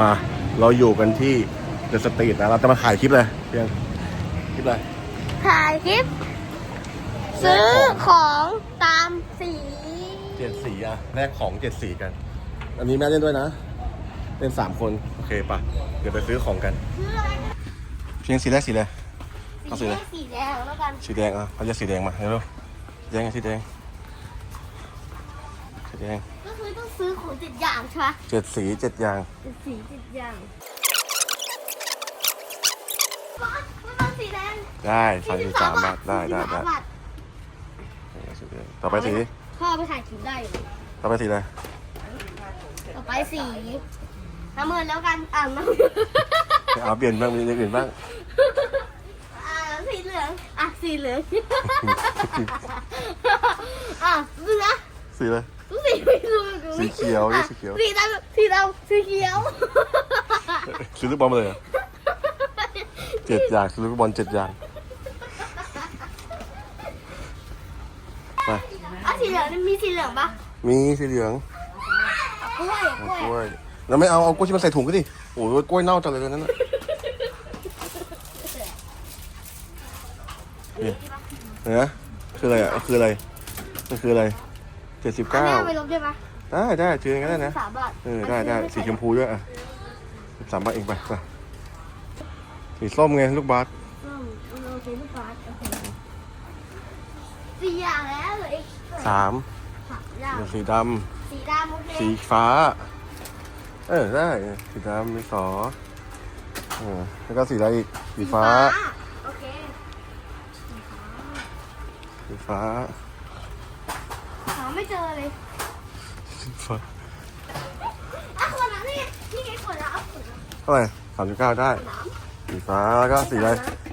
มา เราอยู่กันที่เดอะสตรีทนะ เราจะมาถ่ายคลิปเลยเพียงคลิปเลยถ่ายคลิป ซื้อของตามสีเจ็ดสีอะแลกของเจ็ดสีกัน อันนี้แม่เล่นด้วยนะ เล่นสามคน โอเคปะเดี๋ยวไปซื้อของกัน ซื้ออะไรเพียงสีแรกสีอะไรเอาสีสีอะไรแดงสีแดงแล้วกันสีแดงอะเขาจะสีแดงมาเร็วๆแดงไงสีแดงสีแดงก็คือต้อง ซื้อของเจ็ดอย่างใช่ไหมเจ็ดสีเจ็ดอย่าง เจ็ดสีเจ็ดอย่างบอสมันเป็นสีแดงได้สามสิบสามบาทได้ได้ได้43บาทสีแดงต่อไปสีพ่อไปถ่ายคลิปได้อยู่ต่อไปสีอะไรต่อไปสีน้ำเงินแล้วกันอ่าน้ำเอาเปลี่ยนบ้างมีอย่างอื่นบ้างอ่าสีเหลืองอะสีเหลืองอะดูนะสีอะไร สีไม่รู้สีเขียวนี่อะสีเขียว สีดำสีดำสีเขียวซื้อลูกบอลมาเลยเหรอเจ็ดอย่างซื้อลูกบอลเจ็ดอย่างไปอะสีเหลืองนี่มีสีเหลืองปะมีสีเหลืองกล้วยกล้วยกล้วยแล้วไม่เอาเอากล้วยที่มันใส่ถุงก็ดิโอ้ยกล้วยเน่าจังเลยนั่นน่ะนี่เห็นไหมคืออะไรอะคืออะไรมันคืออะไร เจ็ดสิบอันเก้านี้เอาไปลบได้ปะได้ได้เจอกันได้นะสามบาทเออได้ได้สีชมพูด้วยอะสามบาทเองไปไปสีส้มไงลูกบาสอืมโอเคลูกบาทโอเคสี่อย่างแล้วเหลืออีกสามสามอย่างเดี๋ยวสีดสีดำโอเคำสีฟ้า เออได้สีดำมีสอเออแล้วก็สีอะไรอีกสีฟ้า โอเคสีฟ้าหา ไม่เจอเลยสีฟ้าอะคนนั้นนี่นี่ไงคนละเอาคนละเท่าไหร่สามสิบเก้าได้น้สีฟ้าแล้วก็สีอะไร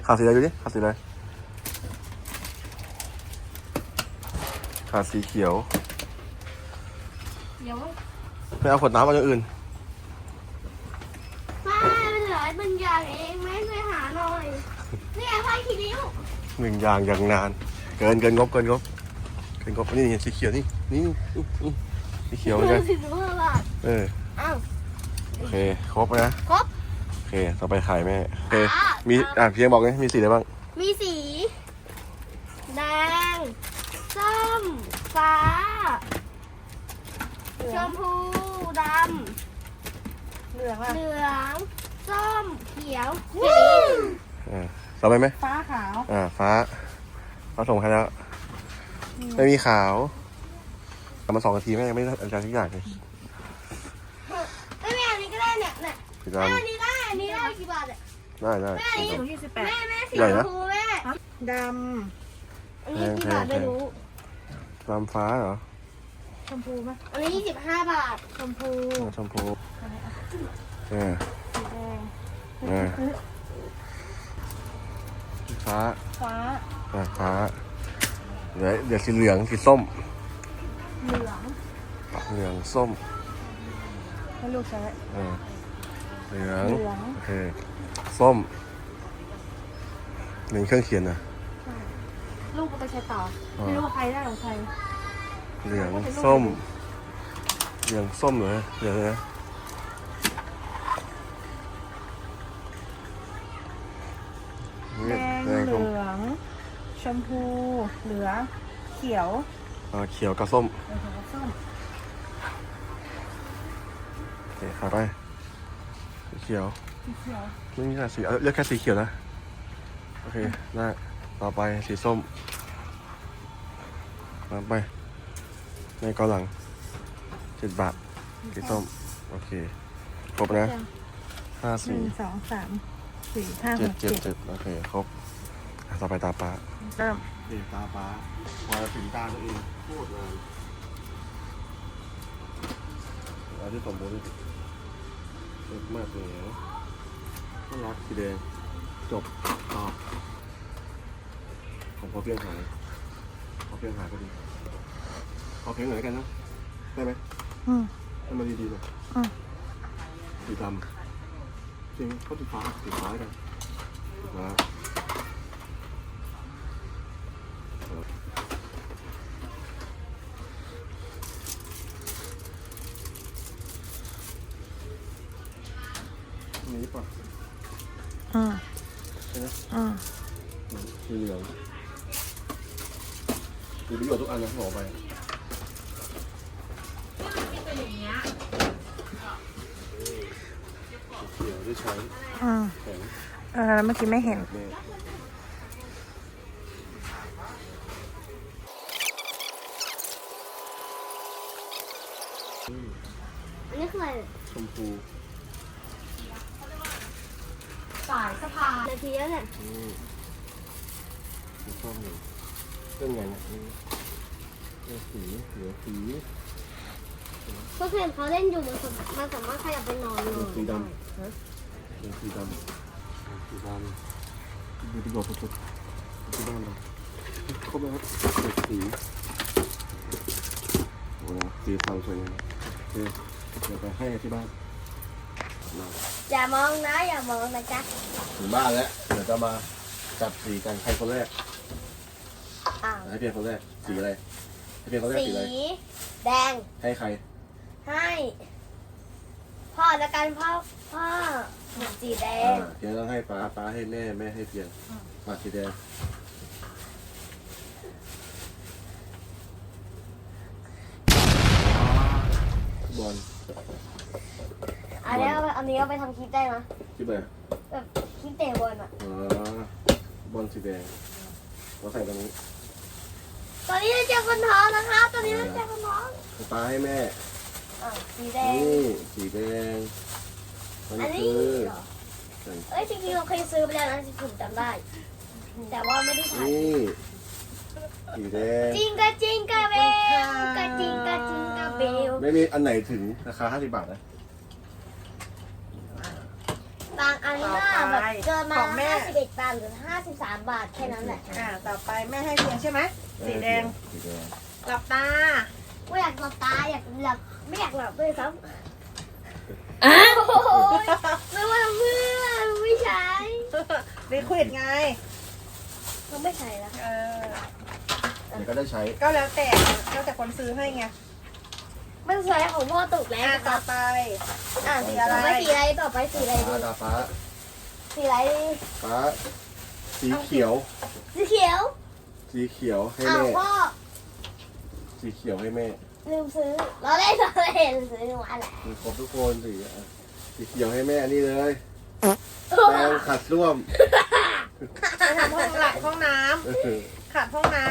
ขาดสีอะไรดูดิขาดสีอะไรขาดสีเขียวำเดี๋ยวไม่เอาขวดน้ำเอาอย่างอื่น ป้ามันเหลือเป็นอย่างเองไม่ช่วยหาหน่อยนี่ไงไฟขีนิ้วหนึ่งอย่างอย่างนาน เกินเกินงบเกินงบ เกินงบนี่นี่สีเขียวนี่นี่นี่นี่สีเขียวเหมือนกันสิบห้าบาทเอออ้าวโอเคครบนะครบ โอเคต่อไปขายแม่โอเคอะ มีอะเพียงบอกเลยมีสีอะไรบ้างมีสี แดง ส้ม ฟ้า ชมพูดเหลืองำอะเหลือง ส้ม เขียวสีอ่าต่อไปไหมฟ้าขาวอ่าฟ้าเราส่งให้แล้ว ไม่มีขาวทำมาสองนาทีแม่ยังไม่ได้อาจารย์ทุกอย่างเลยไม่แม่อันนี้ก็ได้เนี่ยเนี่ยสีแม่ดำอันนี้ได้อันนี้ได้กี่บาทเนี่ยได้ได้แม่อันนี้ถุงยี่สิบแปดแม่แม่สีใหญ่ชนะ มพูแม่ดอันนี้กี่บาทไม่รู้ดำฟ้าเหรอำชมพูไหมอันนี้ยี่สิบห้าบาท ชมพูอ่าชมพูเออสีแดงเออฟ้าฟ้า อ่าฟ้า เดี๋ยวเดี๋ยวสีเหลืองสีส้ม เหลืองเหลืองส้มให้ลูกใช้เออเหลืองเหลืองโอเคส้มหนึ่งเครื่องเขียนนะลูกก็ไปใช้ต่ออ่าไม่รู้ว่าใครได้ของใครเหลืองส้ม เหลืองส้มเหรอเดี๋ยวนะแดงแดงเหส้มลือง ชมพู เหลือง เขียวอ่าเขียวกับส้มเออแล้วก็ส้มโอเคขาไปสีเขียวสีเขียวไม่มีอะไรสีเอาเลือกแค่สีเขียวนะโอเคได้ต่อไปสีส้มต่อไปในเกาหลังเจ็ดบาทสีส้มโอเคครบนะห้าหสี่นึ่งสองสามสี่ห้าหเจ็ดกเจ็ดเจ็ดเจ็ดโอเคครบอะต่อไปตาป้า เริ่มนี่ตาป้าพอจะถึงตาตัวเองพูดเลยอันที่สมบูรณ์เล็กมากเลยน่ารักสีแดงจบตอบของพอเพียงหายพอเพียงหายก็ดีขอเพลงหน่อยกันนะได้ไหมอืมให้มันดีๆหน่อยอืมสีดำจริงเขาสีฟ้าสีฟ้าแล้วกันสีฟ้า อันนี้ป่ะ อืมใช่ไหมอืมอืมสีเหลืองมีประโยชน์ทุกอันนะที่บอกไปเขียวได้ใช้อืมแข็งเออเมื่อกี้ไม่เห็นแม่อืมอันนี้คืออะไร ชมพู สายสะพานนาทีแล้วเนี่ยอืมมีช่องหนึ่งเรื่องไงเนี่ยอืมเรื่องสีเหลือสีเพื่อนเขาเล่นอยู่มันสามมันสามารถขยับไปนอนเหเลลือยสีดำเหลือสีดำสีดำดูดีกว่าสุดๆที่บ้านเราครบไหมครับเหลือสีโอ้โหสีสันสวยงามโอเคเดี๋ยวไปให้ที่บ้านมา อย่ามองนะ อย่ามองนะจ๊ะถึงบ้านแล้ว เดี๋ยวจะมาจับสีกันใครคนแรกอ้าวให้เพียงคนแรกสีอะไรให้เพียงคนแรกสีสีอะไรแดงให้ใครให้ พ่อละกันพ่อพ่อสีแดอ่างเพียงต้องให้ป้าป้าให้แม่แม่ให้เพียงมาสีแดงบอล อันนี้เอาไปอันนี้เอาไปทำคลิปได้ไหมที่เบอร์แบบคลิปเตะบอลอะ อ๋อบอลสีแดงเราใส่ตรงนี้ตอนนี้เราเจอคนท้องนะคะ ตอนนี้เราเจอคนท้องให้ป้าให้แม่ อะสีแดง นี่สีแดงมันอันนี้คือเหรอเอ้ยจริงๆเราเคยซื้อไปแล้วนะที่ผมจำได้ แต่ว่าไม่ได้ใช้นี่สีแดง จิงกะจิงกะเบลกะจิงกะจิงกะเบลไม่มีอันไหนถึงราคา 50 บาทนะ บาง อันก็แบบเกินมา51บาทหรือ53บาทแค่นั้นแหละอ่าต่อไปแม่ให้เพียงใช่ไหมสีแดงสีแดงหลับตาไม่อยากหลับตาอยากหลับไม่อยากหลับด้วยซ้ำโอ้โหไม่ว่าเพื่อนไม่ใช้ลิควิดไงเขาไม่ใช้แล้วเออเดี๋ยวก็ได้ใช้ก็แล้วแต่แล้วแต่คนซื้อให้ไงมันใช้ของพ่อตกแล้วอ่านะคต่รัอบไป อะสีอะไร ต่อไปสีอะไรต่อไปสีอะไรดี ฟ้าดาฟ้า สีอะไรดีฟ้าสีเขียว สีเขียวสีเขียวให้อ้าวแม่ พ่อสีเขียวให้แม่ลืมซื้อเราเล่นเราเล่นซื้อมาแหละมีครบทุกคนสีอะสีเขียวให้แม่นี่เลยแปรงขัดร่วมไปทำห้องหลักห้องน้ำเออขัดห้องน้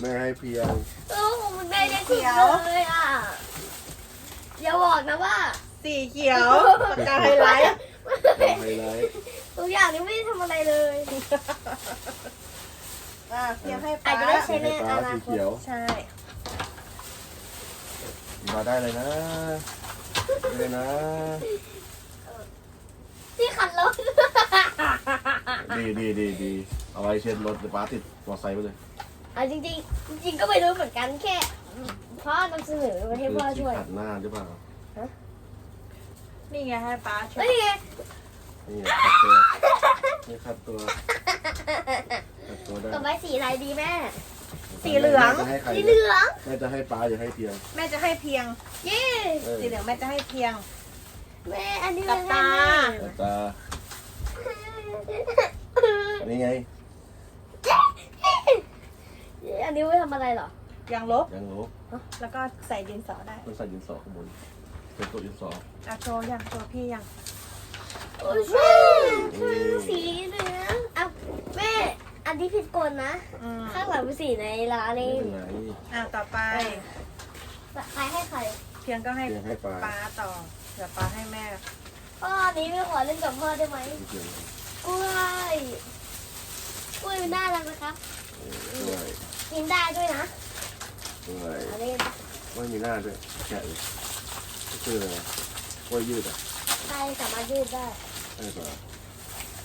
แม่ให้เพียงโอ้โหมันได้ได้ผิดเลยอะอย่าบอกนะว่าำสีเขียวปากกาไฮไลท์ ไฮไลท์ทุกอย่างนี้ไม่ได้ทำอะไรเลยอ่าเพียงให้อาป้าจจะได้ใช้ให้ฟ้าสีเขียวใช่มาได้เลยนะได้เลยนะ ที่ขัดรถดีดีดีดีเอาไว้เช็ดรถเดี๋ยวป้าติดมอไซค์ไปเลยอะจริงๆจริงๆก็ไม่รู้เหมือนกันแค่พ่อนำเสนอมาให้พ่อช่วย ขัดหน้าหรือเปล่า นี่ไงให้ป้าช่วเฮ้ยนี่ขัดตัวนี่ขัดตัวขัดตัวได้ต่อไปสีอะไรดีแม่ สีเหลือง แม่จะให้ใครสีเหลือง แม่จะให้ป้าหรือให้เพียงแม่จะให้เพียง เย้เออสีเหลืองแม่จะให้เพียง แม่อันนี้หลับตาแต่ตาอันนี้ไง อันนี้ไว้ทำอะไรเหรอยางลบ ยังลบแล้วก็ใส่ดินสอได้ใส่ดินสอข้างบน เป็นตัวดินสออะโชว์ยังโชว์พี่ยังโอ้ยสีเหลืองอะแม่ อันที่ผิดกฎนะ อืมข้างหลังเป็นสีในร้านไม่นี่เป็นไรอะต่อไป ใครให้ใครเพียงก็ให้เพียงให้ป้าป้าต่อเดี๋ยวป้าให้แม่พ่ออันนี้ไม่ขอเล่นกับพ่อได้ไหมเพียงกล้วยกล้วยมันน่ารักนะครับ ด้วยกินได้ด้วยนะด้วยอันนี้ไม่มีหน้าด้วยแกะเล ยชื่ออะไรกล้วยยืดอะใครสามารถยืดได้ ใช่ป่ะ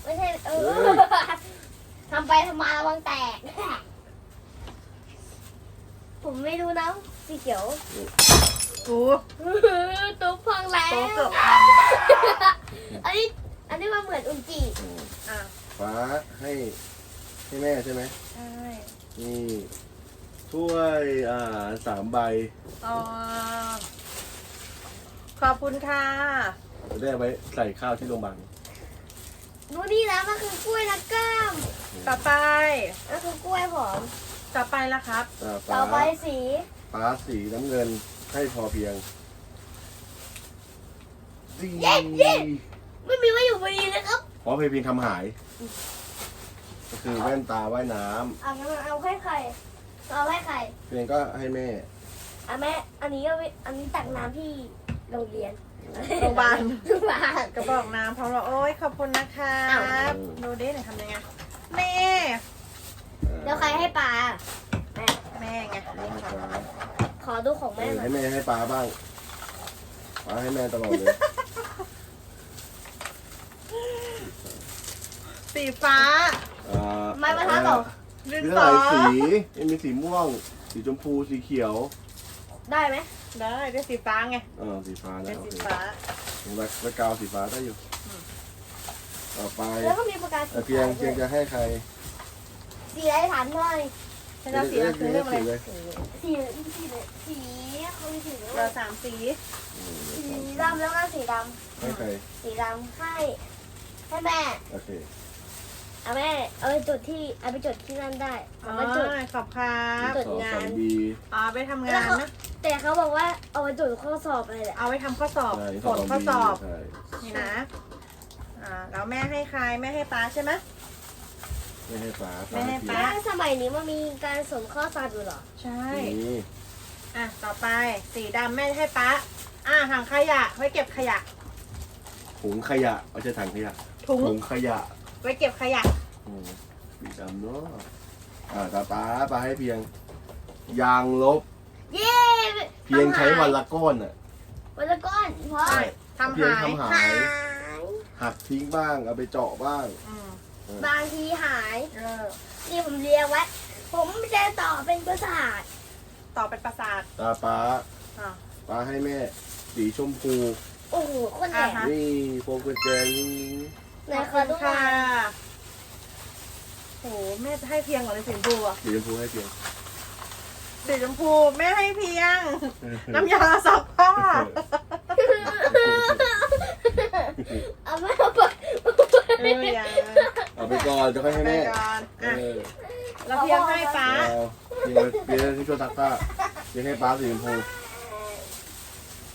ไม่ใช่เออเฮ้ยทำไปทำมาระวังแตก ผมไม่รู้นะสีเขียวกูตุ๊กพังแล้ว โตะเกือบพังอันนี้ อันนี้มันเหมือนอุนจิอืมอะป้าให้ให้แม่ใช่ไหมใช่นี่ถ้วยอ่าสามใบต่อ ขอบคุณค่ะ จะได้เอาไว้ใส่ข้าวที่โรงพยาบาลดูนี่นะมันคือกล้วยนะกล้ามต่อไป มันคือกล้วยผมต่อไปละครับ อ่าต่อไปสีฟ้าสีน้ำเงินให้พอเพียงดีเย้เย้ไม่มีไว้อยู่พอดีเลยครับเพราะเพียงทำหาย ก็คือแว่นตาว่ายน้เอางั้นเอาให้ใครเอาให้ใครำเพียงก็ให้แม่ อะแม่อันนี้ก็ไม่อันนี้ตักน้ำที่ โรงเรียนโรงพยาบาล โรงพยาบาล กระบอกน้ำพร้อมเราโอ้ยขอบคุณนะครับอ้าว ดูดิหนูทำยังไงแม่แล้วใครให้ปลาแม่แม่ไงให้นี่ปค่ะลาขอดูของเอแม่อหน่อให้ยแม่ให้ปลาบ้างปลาให้แม่ตลอดเลย สีฟ้าอ่าไม้บรรทัดเหรอดินมีสหลาอยสี มีสีม่วง สีชมพู สีเขียว ได้ไหม ได้ได้สีฟ้าไงเออสีฟ้าได้นะโอสีเคฟ้าแบ็คแบ็คกราวด์สีฟ้าได้อยู่ ต่อไปแล้วก็มีประกาศสีเอ่อเพียงขาวเพียงจะให้ใครสีอะไรถามหน่อยฉันจะเอาสีอะไรคือเรื่องอะไรสีเลยสีสีสีเขามีสีเราสามสีอืมสีดำแล้วก็สีดให้ใครำสีดำให้ให้แม่โอเค เอาแม่เอาไปจุดที่เอาไปจุดที่นั่นได้อ๋เอาอไปจุดขอบครับจุดสองงานสองบีอ๋อไปทำงานนะ แต่เขาบอกว่าเอาไปจุดข้อสอบอะไรแหละเอาไว้ทำข้อสอบใช่ผลข้อสอบใช่นี่นะอ่าแล้วแม่ให้ใครแม่ให้ป้าใช่ไหม ไม่ให้ฟ้าไม่ให้เพียฟ้างแล้วสมัยนี้มันมีการสวมข้อสอบอยู่เหรอใช่ นี่อะ ต่อไปสีดำแม่ให้ป้าอะถังขยะไว้เก็บขยะ ถุงขยะไม่ใช่ถังขยะถุงถุงขยะ ไว้เก็บขยะอืมสีดำเนาะอ่าตาป้าป้าให้เพียง ยางลบ เย้เพียงใช้วันละก้อนอะ วันละก้อนเพราะใช่ทำเพียงหายทำหาหายยหักทิ้งบ้างเอาไปเจาะบ้างอืมบางทีหายเออนี่ผมเรียงไว้ผมจะต่อเป็นประสาทต่อเป็นประสาทตาป้าอะ ป้าให้แม่ สีชมพู โอ้โหคนแหลอ่ามฮะ นี่พวงกุญแจนี่ ไหนขอดูหน่ค่ะอยโอ้โหแม่จะให้เพียงเหรอเลยสีชมพูอะสีชมพูให้เพียงสีชมพูแม่ให้เพียง น้ำยาซักผ้าเอาไม่เอาไปเอออย่าเอาไปก่อนจะค่อยให้ไปแม่ก่อนเออะอแล้วเพียงให้ป้าเอาเพียงเพียงที่ช่วยซักผ้าเพียงให้ป้าสีชมพู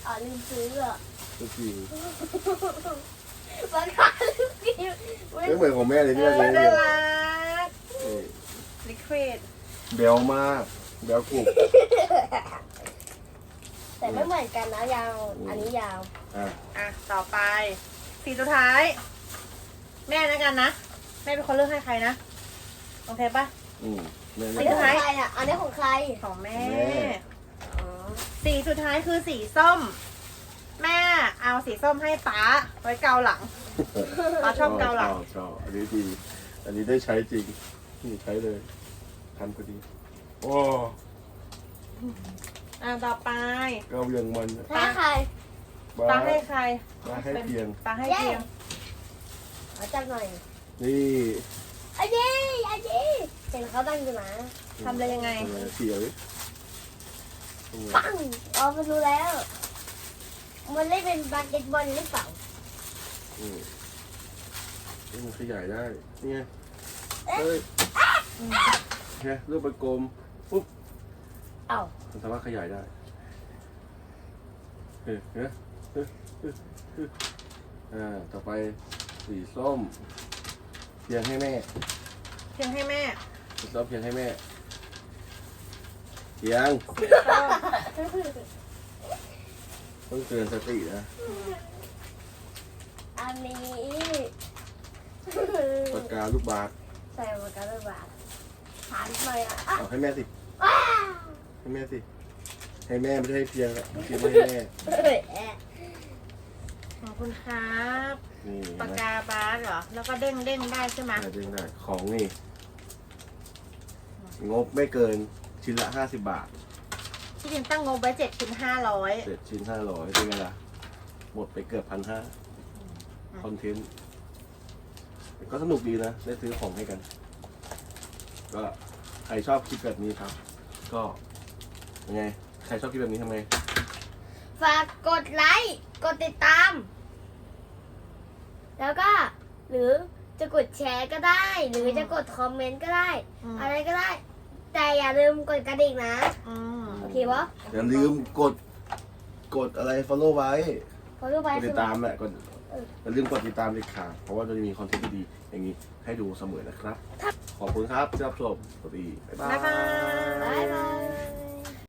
อ๋อลืมซื้ออะทุกทีประกาศลืมซื้อ ไม่เหมือนของแม่เลยเอที่เราอใช้น่าเนี่ยรักนี่ลิควิดเบลมากเบลกรุบแต่ไม่เหมือนกันนะยาว อันนี้ยาว อะอะ ต่อไป สีสุดท้าย แม่แล้วกันนะ แม่เป็นคนเลือกให้ใครนะ โอเคปะ อืมแม่อันไม่นี้ได้ของใครอะ อันนี้ของใคร ของแม่แม่อ๋อสีสุดท้ายคือสีส้ม แม่เอาสีส้มให้ป๊าไว้เกาหลัง อ๋อชอบเกาหลังชอบชอบอันนี้ดี อันนี้ได้ใช้จริง นี่ใช้เลยทันพอดีโอ้อะต่อไปเกาอย่างมันอะให้ใครบ้าป๊าให้ใครบ้าให้เพียงป๊าให้เพียงเอาจับหน่อยนี่อันนี้อันนี้เห็นเขาตั้งอยู่นะทำได้ยังไงทำอะเสียวดิอืมปังอ๋อมันรู้แล้ว มันเล่นเป็นบาสเกตบอลหรือเปล่า อืมนี่มันขยายได้ นี่ไง เฮ้ยเนี่ยรูปเป็นกลม ปุ๊บ เอ้ามันสามารถขยายได้เฮ้ยเฮ้ยเฮ้ยเฮ้ยเฮ้ยอ่า ต่อไปสีส้มเพียงให้แม่เพียงให้แม่สีส้มเพียงให้แม่เพียงสีส้มต้องเตือนสตินะ อันนี้ปากกาลูกบาศก์ใส่ปากกาด้วยบาทถามหน่อยอะอะเอาให้แม่สิ ว้าวให้แม่สิ ให้แม่ไม่ได้ให้เพียงอะเพียงไม่ให้แม่เฮ้ยแอะขอบคุณครับนี่ปากนะกาบาสเหรอ แล้วก็เด้งเด้งๆได้ใช่ไหมได้จริงได้ของนี่ งบไม่เกินชิ้นละห้าสิบบาท ที่จริงตั้งงบไว้เจ็ดชิ้นห้าร้อยเสร็จชิ้นห้าร้อยเป็นไงล่ะ หมดไปเกือบพันห้า คอนเทนต์แต่ก็สนุกดีนะ ได้ซื้อของให้กัน ก็ใครชอบคลิปแบบนี้ครับ ก็ยังไง ใครชอบคลิปแบบนี้ทำไง ฝากกดไลค์ กดติดตามหรือจะกดแชร์ก็ได้ หรือจะกดคอมเมนต์ก็ได้ อืม อะไรก็ได้ แต่อย่าลืมกดกระดิ่งนะ อืมโอเคปะอย่าลืมกด กดอะไร follow ไว้พอรู้ไปกดคืติอดตามแหละกดเอย่าลืมกดติดตามเลยค่ะ เพราะว่าจะมีคอนเทนต์ดีๆอย่างนี้ให้ดูเสมอนะครับ ขอบคุณครับที่รับชมสวัสดี บ๊ายบาย บ๊ายบาย